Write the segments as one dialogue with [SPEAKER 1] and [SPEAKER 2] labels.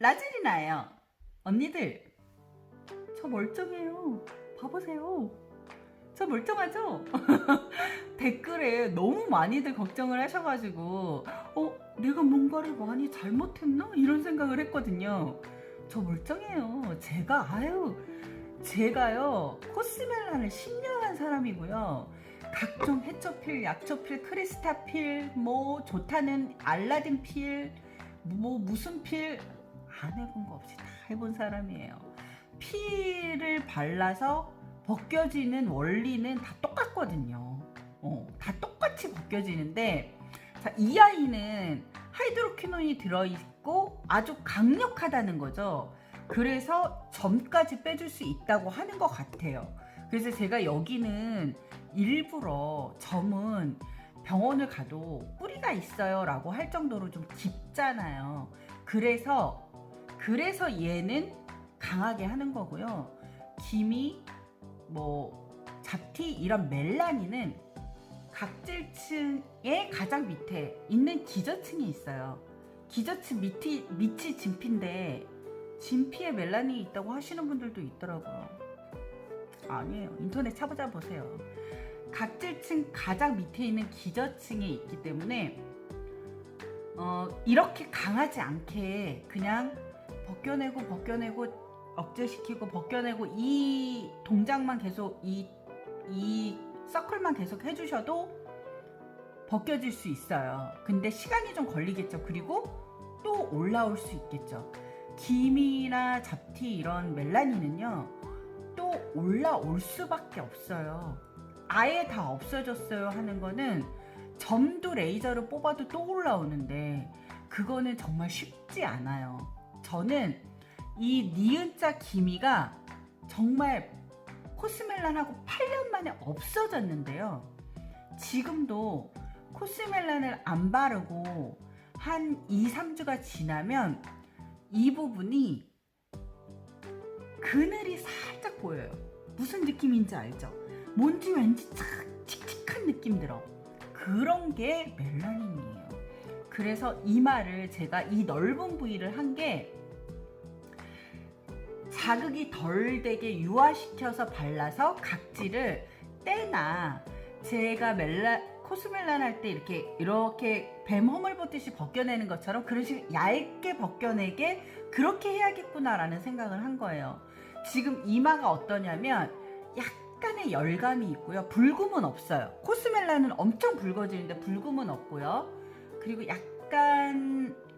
[SPEAKER 1] 라젤리나예요. 언니들, 저 멀쩡해요. 봐보세요. 저 멀쩡하죠? 댓글에 너무 많이들 걱정을 하셔가지고, 어, 내가 뭔가를 많이 잘못했나? 이런 생각을 했거든요. 저 멀쩡해요. 제가, 아유, 제가요, 코스멜란을 10년 한 사람이고요. 각종 해초필, 약초필, 크리스타필, 뭐, 좋다는 알라딘 필, 뭐, 무슨 필, 안 해본 거 없이 다 해본 사람이에요. 필을 발라서 벗겨지는 원리는 다 똑같거든요. 어, 다 똑같이 벗겨지는데, 자, 이 아이는 하이드로퀴논이 들어있고 아주 강력하다는 거죠. 그래서 점까지 빼줄 수 있다고 하는 것 같아요. 그래서 제가 여기는 일부러 점은 병원을 가도 뿌리가 있어요 라고 할 정도로 좀 깊잖아요. 그래서, 그래서 얘는 강하게 하는 거고요. 김이, 뭐, 잡티, 이런 멜라닌은 각질층의 가장 밑에 있는 기저층이 있어요. 기저층 밑이, 밑이 진피인데, 진피에 멜라닌이 있다고 하시는 분들도 있더라고요. 아니에요. 인터넷 찾아보자 보세요. 각질층 가장 밑에 있는 기저층에 있기 때문에 어, 이렇게 강하지 않게 그냥 벗겨내고 벗겨내고 억제시키고 벗겨내고 이 동작만 계속 이, 이 서클만 계속 해주셔도 벗겨질 수 있어요. 근데 시간이 좀 걸리겠죠. 그리고 또 올라올 수 있겠죠. 김이나 잡티 이런 멜라닌은요 또 올라올 수밖에 없어요 아예 다 없어졌어요 하는 거는 점도 레이저로 뽑아도 또 올라오는데 그거는 정말 쉽지 않아요 저는 이 니은자 기미가 정말 코스멜란하고 8년 만에 없어졌는데요 지금도 코스멜란을 안 바르고 한 2, 3주가 지나면 이 부분이 그늘이 살짝 보여요. 무슨 느낌인지 알죠? 뭔지 왠지 착 칙칙한 느낌 들어. 그런 게 멜라닌이에요. 그래서 이마를 제가 이 넓은 부위를 한 게 자극이 덜 되게 유화시켜서 발라서 각질을 떼나 제가 멜라 코스멜란 할 때 이렇게 이렇게 뱀 허물 벗듯이 벗겨내는 것처럼 그런 식으로 얇게 벗겨내게 그렇게 해야겠구나라는 생각을 한 거예요. 지금 이마가 어떠냐면 약간의 열감이 있고요. 붉음은 없어요. 코스멜란은 엄청 붉어지는데 붉음은 없고요. 그리고 약간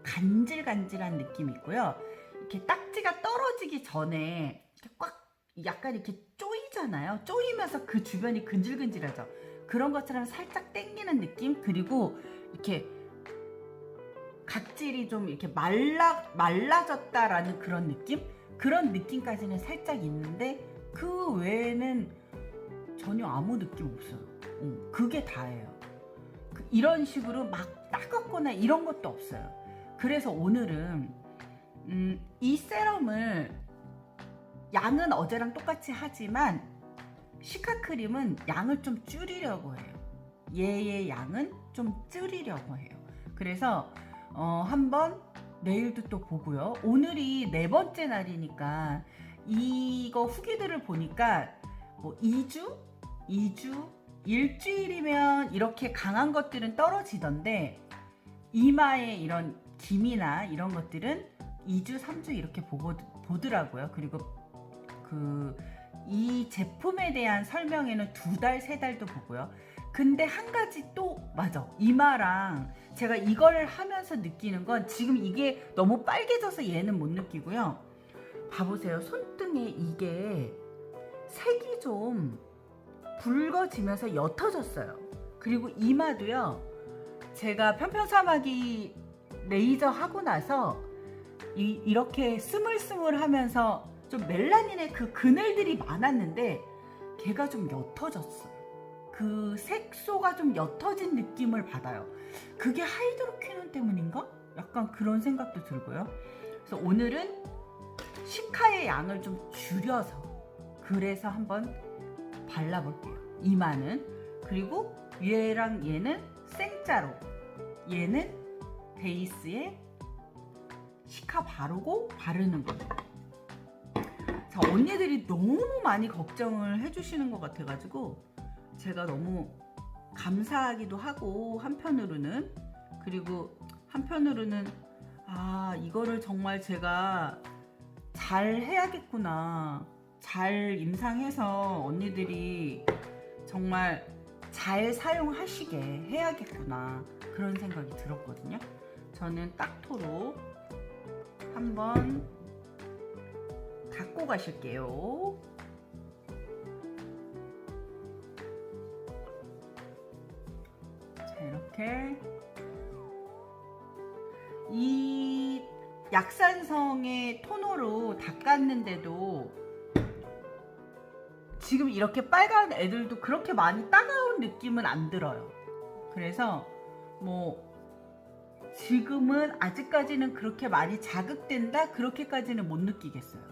[SPEAKER 1] 간질간질한 느낌이 있고요. 이렇게 딱지가 떨어지기 전에 이렇게 꽉 약간 이렇게 쪼이잖아요. 쪼이면서 그 주변이 근질근질하죠. 그런 것처럼 살짝 땡기는 느낌 그리고 이렇게 각질이 좀 이렇게 말라 말라졌다라는 그런 느낌 그런 느낌까지는 살짝 있는데 그 외에는 전혀 아무 느낌 없어요. 어, 그게 다예요. 그- 이런 식으로 막 따갑거나 이런 것도 없어요. 그래서 오늘은 음, 이 세럼을 양은 어제랑 똑같이 하지만 시카 크림은 양을 좀 줄이려고 해요. 얘의 양은 좀 줄이려고 해요. 그래서 어, 한번 내일도 또 보고요. 오늘이 네 번째 날이니까 이거 후기들을 보니까 뭐 2주, 2주, 일주일이면 이렇게 강한 것들은 떨어지던데 이마에 이런 김이나 이런 것들은 2주, 3주 이렇게 보고, 보더라고요. 그리고 그 이 제품에 대한 설명에는 두 달, 세 달도 보고요. 근데 한 가지 또 맞아. 이마랑 제가 이걸 하면서 느끼는 건 지금 이게 너무 빨개져서 얘는 못 느끼고요. 봐보세요. 손등에 이게 색이 좀 붉어지면서 옅어졌어요. 그리고 이마도요. 제가 편편사마귀 레이저 하고 나서 이, 이렇게 스물스물하면서 좀 멜라닌의 그 그늘들이 많았는데 걔가 좀 옅어졌어요. 그 색소가 좀 옅어진 느낌을 받아요. 그게 하이드로퀴논 때문인가? 약간 그런 생각도 들고요. 그래서 오늘은 시카의 양을 좀 줄여서 그래서 한번 발라볼게요. 이마는 그리고 얘랑 얘는 생짜로 얘는 베이스에 시카 바르고 바르는 거예요. 자, 언니들이 너무 많이 걱정을 해주시는 것 같아가지고 제가 너무 감사하기도 하고 한편으로는 그리고 한편으로는 아 이거를 정말 제가 잘 해야겠구나 잘 임상해서 언니들이 정말 잘 사용하시게 해야겠구나 그런 생각이 들었거든요. 저는 딱토로 한번 닦고 가실게요. 자 이렇게. 이 약산성의 토너로 닦았는데도 지금 이렇게 빨간 애들도 그렇게 많이 따가운 느낌은 안 들어요. 그래서 뭐 지금은 아직까지는 그렇게 많이 자극된다 그렇게까지는 못 느끼겠어요.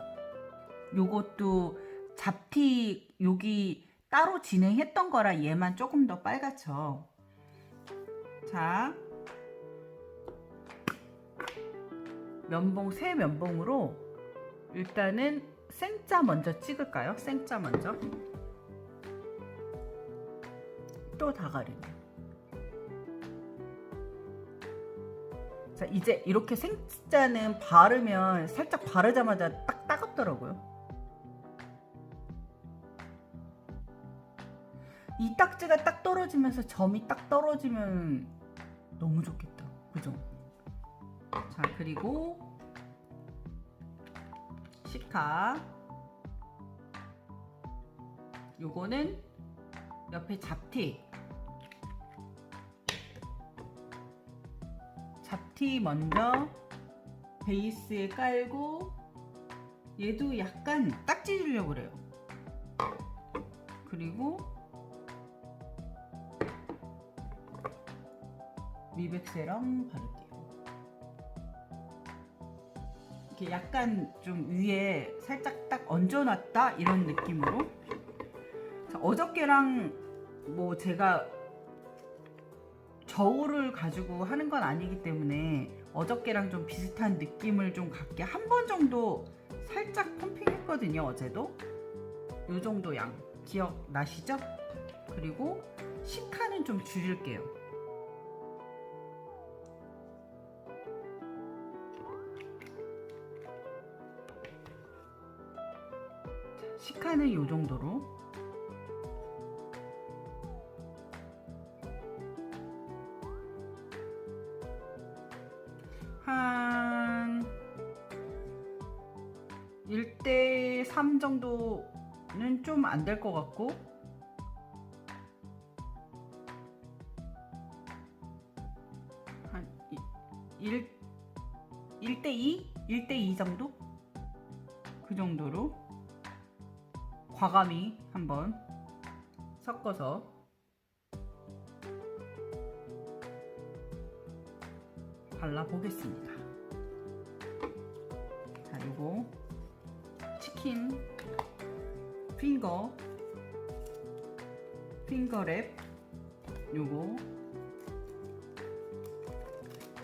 [SPEAKER 1] 요것도 잡티 여기 따로 진행했던 거라 얘만 조금 더 빨갛죠. 자, 면봉 새 면봉으로 일단은 생자 먼저 찍을까요? 생자 먼저. 또 다가리네. 자, 이제 이렇게 생자는 바르면 살짝 바르자마자 딱 따갑더라고요. 이 딱지가 딱 떨어지면서 점이 딱 떨어지면 너무 좋겠다. 그죠? 자, 그리고 시카. 요거는 옆에 잡티. 잡티 먼저 베이스에 깔고 얘도 약간 딱지 주려고 그래요. 그리고 미백 세럼 바를게 이렇게 약간 좀 위에 살짝 딱 얹어놨다 이런 느낌으로. 자, 어저께랑 뭐 제가 저울을 가지고 하는 건 아니기 때문에 어저께랑 좀 비슷한 느낌을 좀 갖게 한 번 정도 살짝 펌핑했거든요 어제도 요 정도 양 기억 나시죠? 그리고 시카는 좀 줄일게요 시카는 요 정도로 한 1대 3 정도는 좀 안 될 것 같고 한 1, 1대 2? 1대 2 정도? 그 정도로 과감히 한번 섞어서 발라 보겠습니다. 자, 요거 치킨 핑거 핑거랩 요거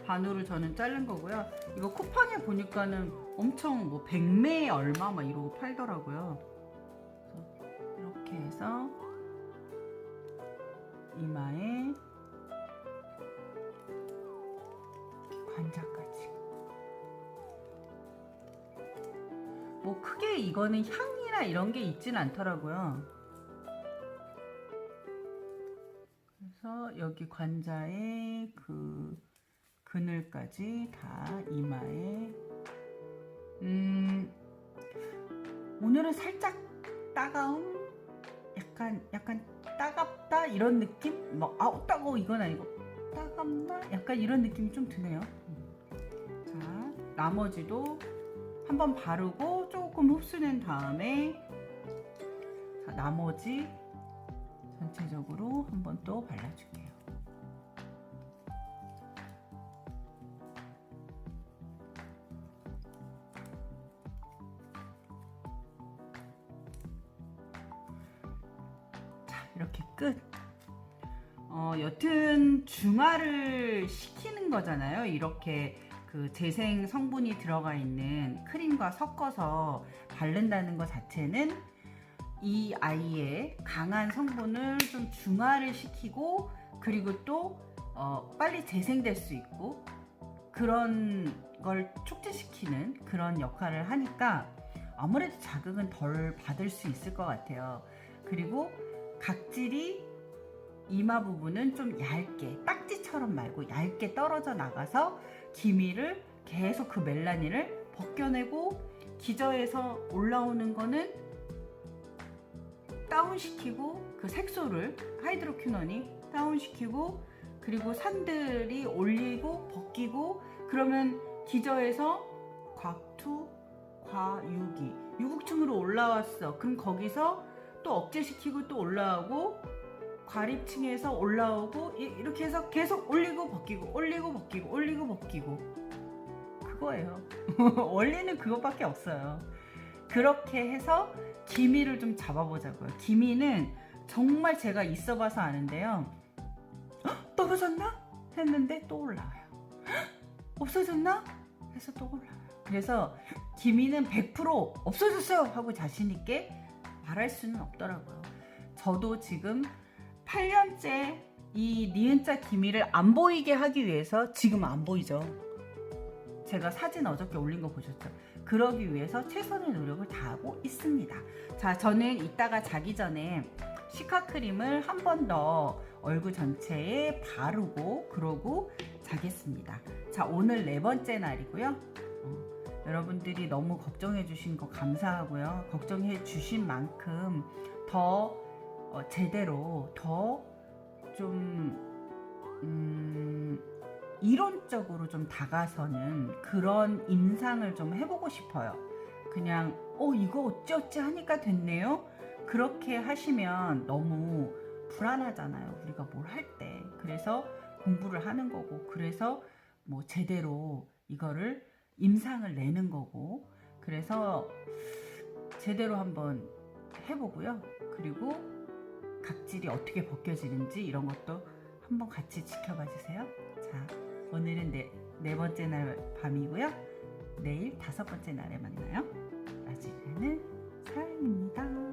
[SPEAKER 1] 반으로 저는 자른 거고요. 이거 쿠팡에 보니까는 엄청 뭐 100매 얼마 막 이러고 팔더라고요. 해서 이마에 관자까지. 뭐 크게 이거는 향이나 이런 게 있진 않더라고요. 그래서 여기 관자에 그 그늘까지 다 이마에 음 오늘은 살짝 따가움 약간 약간 따갑다 이런 느낌? 뭐 아우 따가워 이건 아니고. 따갑나? 약간 이런 느낌이 좀 드네요. 자 나머지도 한번 바르고 조금 흡수된 다음에 자, 나머지 전체적으로 한번 또 발라줄게요 여튼 중화를 시키는 거잖아요. 이렇게 그 재생 성분이 들어가 있는 크림과 섞어서 바른다는 것 자체는 이 아이의 강한 성분을 좀 중화를 시키고 그리고 또 어, 빨리 재생될 수 있고 그런 걸 촉진시키는 그런 역할을 하니까 아무래도 자극은 덜 받을 수 있을 것 같아요. 그리고 각질이 이마 부분은 좀 얇게 딱지처럼 말고 얇게 떨어져 나가서 기미를 계속 그 멜라닌을 벗겨내고 기저에서 올라오는 거는 다운시키고 그 색소를 하이드로퀴논이 다운시키고 그리고 산들이 올리고 벗기고 그러면 기저에서 곽투 과유기 유국층으로 올라왔어. 그럼 거기서 또 억제시키고 또 올라오고 과립층에서 올라오고 이- 이렇게 해서 계속 올리고 벗기고 올리고 벗기고 올리고 벗기고. 그거예요. 원리는 그것밖에 없어요. 그렇게 해서 기미를 좀 잡아보자고요. 기미는 정말 제가 있어봐서 아는데요 헉, 떨어졌나? 했는데 또 올라와요 헉, 없어졌나? 해서 또 올라와요. 그래서 기미는 100% 없어졌어요 하고 자신 있게 말할 수는 없더라고요. 저도 지금 8년째 이 니은자 기미를 안 보이게 하기 위해서 지금 안 보이죠. 제가 사진 어저께 올린 거 보셨죠? 그러기 위해서 최선의 노력을 다하고 있습니다. 자, 저는 이따가 자기 전에 시카 크림을 한 번 더 얼굴 전체에 바르고 그러고 자겠습니다. 자, 오늘 네 번째 날이고요. 어, 여러분들이 너무 걱정해 주신 거 감사하고요. 걱정해 주신 만큼 더 어, 제대로 더좀 음, 이론적으로 좀 다가서는 그런 임상을 좀 해보고 싶어요. 그냥 어 이거 어찌어찌 하니까 됐네요. 그렇게 하시면 너무 불안하잖아요. 우리가 뭘 할 때. 그래서 공부를 하는 거고, 그래서 뭐 제대로 이거를 임상을 내는 거고, 그래서 제대로 한번 해보고요. 그리고 각질이 어떻게 벗겨지는지 이런 것도 한번 같이 지켜봐 주세요. 자, 오늘은 네, 네 번째 날 밤이고요. 내일 다섯 번째 날에 만나요. 아직은 삶입니다.